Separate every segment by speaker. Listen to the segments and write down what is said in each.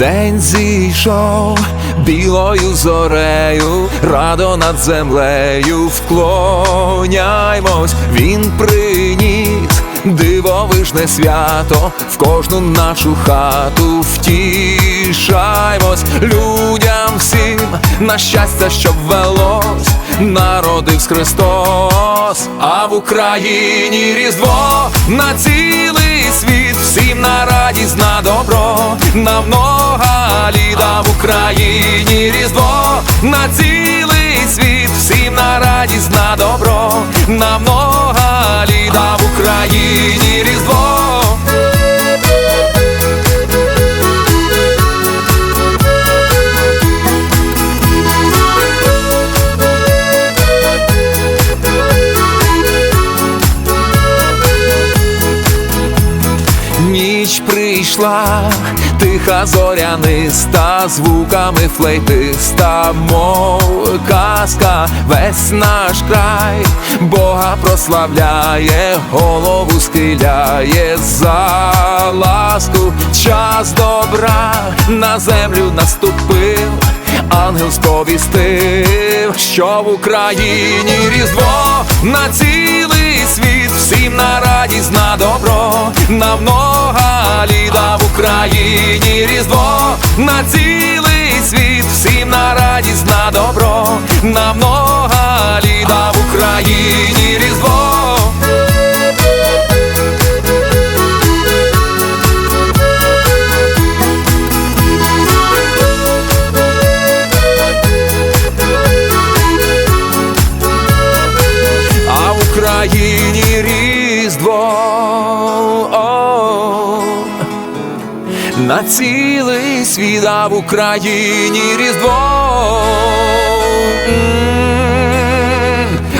Speaker 1: День зійшов білою зорею, радо над землею вклоняймось, він приніс дивовижне свято в кожну нашу хату втішаймось. Людям всім на щастя, щоб велось, народився Христос, а в Україні Різдво на цілий світ, всім на радість, на добро, на много ліда в Україні Різдво на цілий світ, всім на радість, на добро, на много літа Ніч прийшла, тиха зоряниста, звуками флейтиста, мов казка, весь наш край, Бога прославляє, голову схиляє за ласку, час добра на землю наступив. Ангел сповістив, що в Україні Різдво на цілий світ, всім на радість, на добро, на много Україні Різдво на цілий світ, всім на радість, на добро, на много літа в Україні Різдво. а в Україні Різдво на цілий світ, а в Україні Різдво.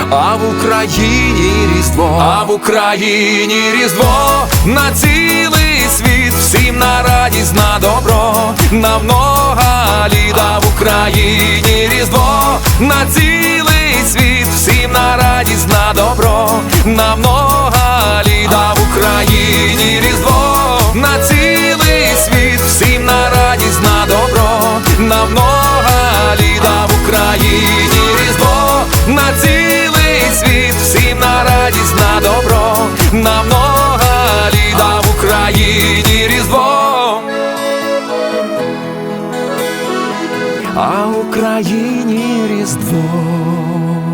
Speaker 1: А в Україні Різдво, а в Україні Різдво. На цілий світ, всім на радість, на добро, на много літа в Україні Різдво, на цілий світ, всім на радість, на добро, на много на ліда в Україні Різдво, на цілий світ, всім на радість, на добро, на много ліда в Україні Різдво. А в Україні Різдво.